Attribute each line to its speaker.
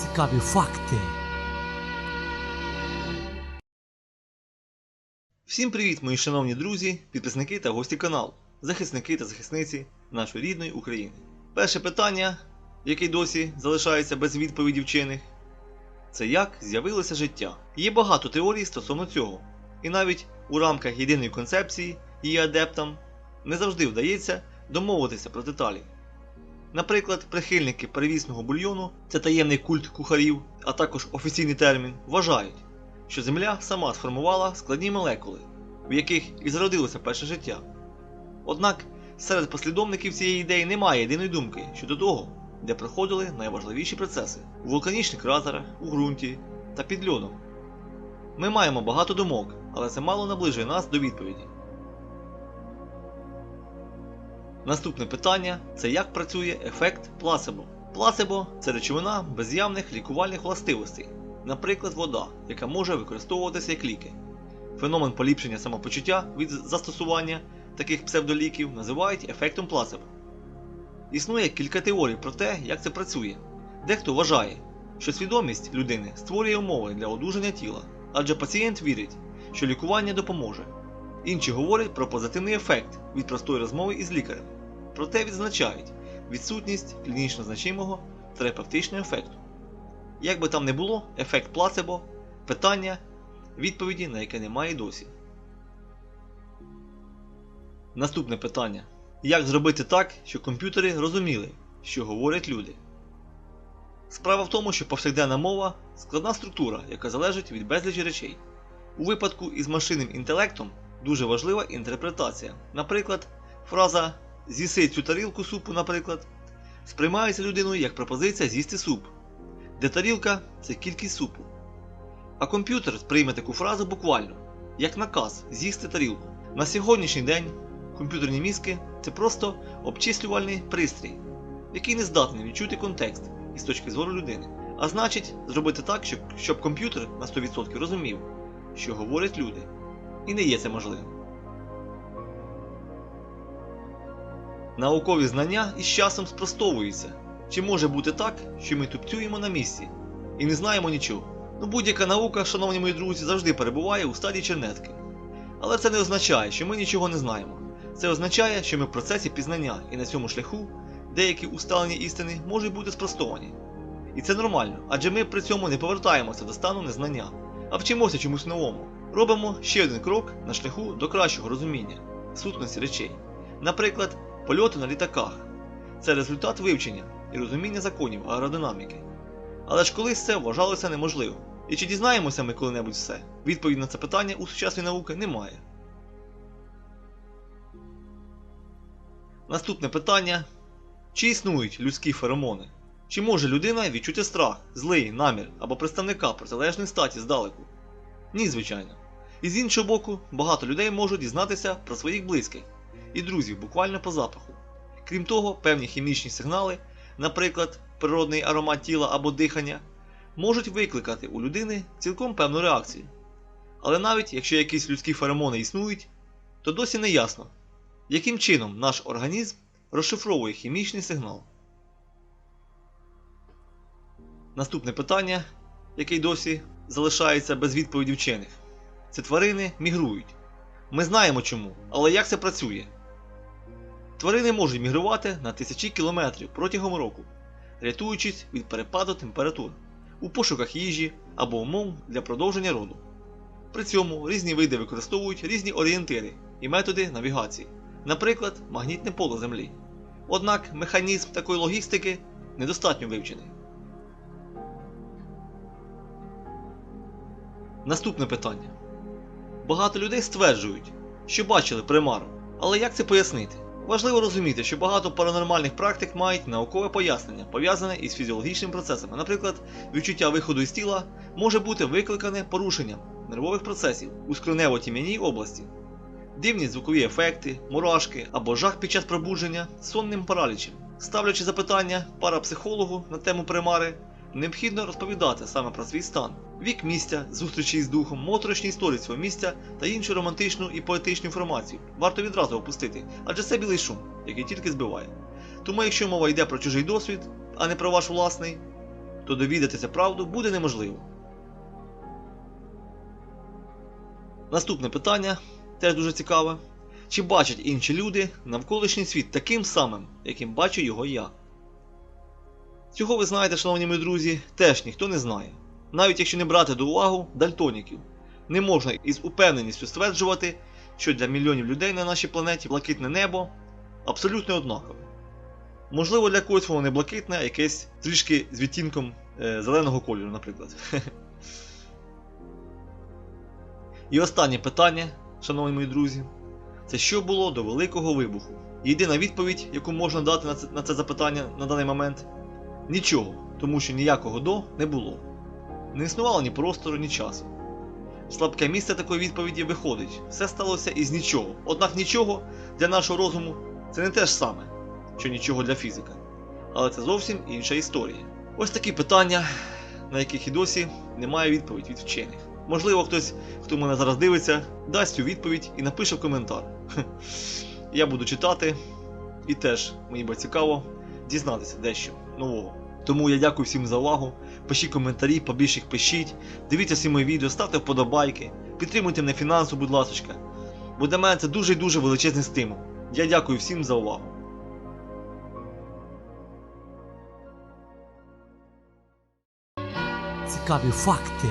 Speaker 1: Цікаві факти.
Speaker 2: Всім привіт, мої шановні друзі, підписники та гості каналу, захисники та захисниці нашої рідної України. Перше питання, яке досі залишається без відповіді вчених, це як з'явилося життя. Є багато теорій стосовно цього, і навіть у рамках єдиної концепції її адептам не завжди вдається домовитися про деталі. Наприклад, прихильники перевісного бульйону це таємний культ кухарів, а також офіційний термін, вважають, що Земля сама сформувала складні молекули, в яких і зародилося перше життя. Однак серед послідовників цієї ідеї немає єдиної думки щодо того, де проходили найважливіші процеси у вулканічних кратерах, у ґрунті та під льодом. Ми маємо багато думок, але це мало наближує нас до відповіді. Наступне питання це як працює ефект плацебо. Плацебо це речовина без явних лікувальних властивостей, наприклад, вода, яка може використовуватися як ліки. Феномен поліпшення самопочуття від застосування таких псевдоліків називають ефектом плацебо. Існує кілька теорій про те, як це працює. Дехто вважає, що свідомість людини створює умови для одужання тіла, адже пацієнт вірить, що лікування допоможе. Інші говорять про позитивний ефект від простої розмови із лікарем. Проте відзначають відсутність клінічно значимого терапевтичного ефекту. Як би там не було, ефект плацебо питання, відповіді на яке немає досі. Наступне питання. Як зробити так, щоб комп'ютери розуміли, що говорять люди? Справа в тому, що повсякденна мова складна структура, яка залежить від безлічі речей. У випадку із машинним інтелектом дуже важлива інтерпретація. Наприклад, фраза з'їси цю тарілку супу, наприклад, сприймається людиною як пропозиція з'їсти суп, де тарілка це кількість супу. А комп'ютер сприйме таку фразу буквально, як наказ з'їсти тарілку. На сьогоднішній день комп'ютерні мізки це просто обчислювальний пристрій, який не здатний відчути контекст із точки зору людини. А значить, зробити так, щоб, щоб комп'ютер на 100% розумів, що говорять люди. І не є це можливим. Наукові знання із часом спростовуються. Чи може бути так, що ми тупцюємо на місці і не знаємо нічого? Ну будь-яка наука, шановні мої друзі, завжди перебуває у стадії чернетки. Але це не означає, що ми нічого не знаємо. Це означає, що ми в процесі пізнання і на цьому шляху деякі усталені істини можуть бути спростовані. І це нормально, адже ми при цьому не повертаємося до стану незнання, а вчимося чомусь новому. Робимо ще один крок на шляху до кращого розуміння сутності речей. Наприклад, польоти на літаках. Це результат вивчення і розуміння законів аеродинаміки. Але ж колись це вважалося неможливим. І чи дізнаємося ми коли-небудь все? Відповідь на це питання у сучасній науки немає. Наступне питання: чи існують людські феромони? Чи може людина відчути страх, злий намір або представника протилежної статі здалеку? Ні, звичайно. І з іншого боку, багато людей можуть дізнатися про своїх близьких і друзів буквально по запаху. Крім того, певні хімічні сигнали, наприклад, природний аромат тіла або дихання, можуть викликати у людини цілком певну реакцію. Але навіть якщо якісь людські феромони існують, то досі не ясно, яким чином наш організм розшифровує хімічний сигнал. Наступне питання, яке досі залишається без відповіді вчених. Це тварини мігрують. Ми знаємо чому, але як це працює? Тварини можуть мігрувати на тисячі кілометрів протягом року, рятуючись від перепаду температур у пошуках їжі або умов для продовження роду. При цьому різні види використовують різні орієнтири і методи навігації, наприклад, магнітне поле Землі. Однак механізм такої логістики недостатньо вивчений. Наступне питання. Багато людей стверджують, що бачили примару, але як це пояснити? Важливо розуміти, що багато паранормальних практик мають наукове пояснення, пов'язане із фізіологічними процесами. Наприклад, відчуття виходу із тіла може бути викликане порушенням нервових процесів у скронево-тім'яній області, дивні звукові ефекти, мурашки або жах під час пробудження сонним паралічем. Ставлячи запитання парапсихологу на тему примари, необхідно розповідати саме про свій стан, вік місця, зустрічі з духом, моторошні історії цього місця та іншу романтичну і поетичну інформацію. Варто відразу опустити, адже це білий шум, який тільки збиває. Тому якщо мова йде про чужий досвід, а не про ваш власний, то довідатися правду буде неможливо. Наступне питання теж дуже цікаве. Чи бачать інші люди навколишній світ таким самим, яким бачу його я? Цього ви знаєте, шановні мої друзі, теж ніхто не знає. Навіть якщо не брати до уваги дальтоніків, не можна із упевненістю стверджувати, що для мільйонів людей на нашій планеті блакитне небо абсолютно однакове. Можливо, для когось воно не блакитне, а якесь трішки з відтінком е, зеленого кольору, наприклад. І останнє питання, шановні мої друзі, це що було до Великого вибуху? Єдина відповідь, яку можна дати на це, на це запитання на даний момент нічого, тому що ніякого до не було. Не існувало ні простору, ні часу. Слабке місце такої відповіді виходить. Все сталося із нічого. Однак нічого для нашого розуму це не те ж саме, що нічого для фізика. Але це зовсім інша історія. Ось такі питання, на яких і досі немає відповідь від вчених. Можливо, хтось, хто мене зараз дивиться, дасть цю відповідь і напише в коментар. Я буду читати, і теж мені буде цікаво дізнатися дещо нового. Тому я дякую всім за увагу. Пишіть коментарі, побільше їх пишіть. Дивіться всі мої відео, ставте вподобайки, підтримуйте мене фінансово, будь ласка. Бо для мене це дуже і дуже величезний стимул. Я дякую всім за увагу.
Speaker 1: Цікаві факти.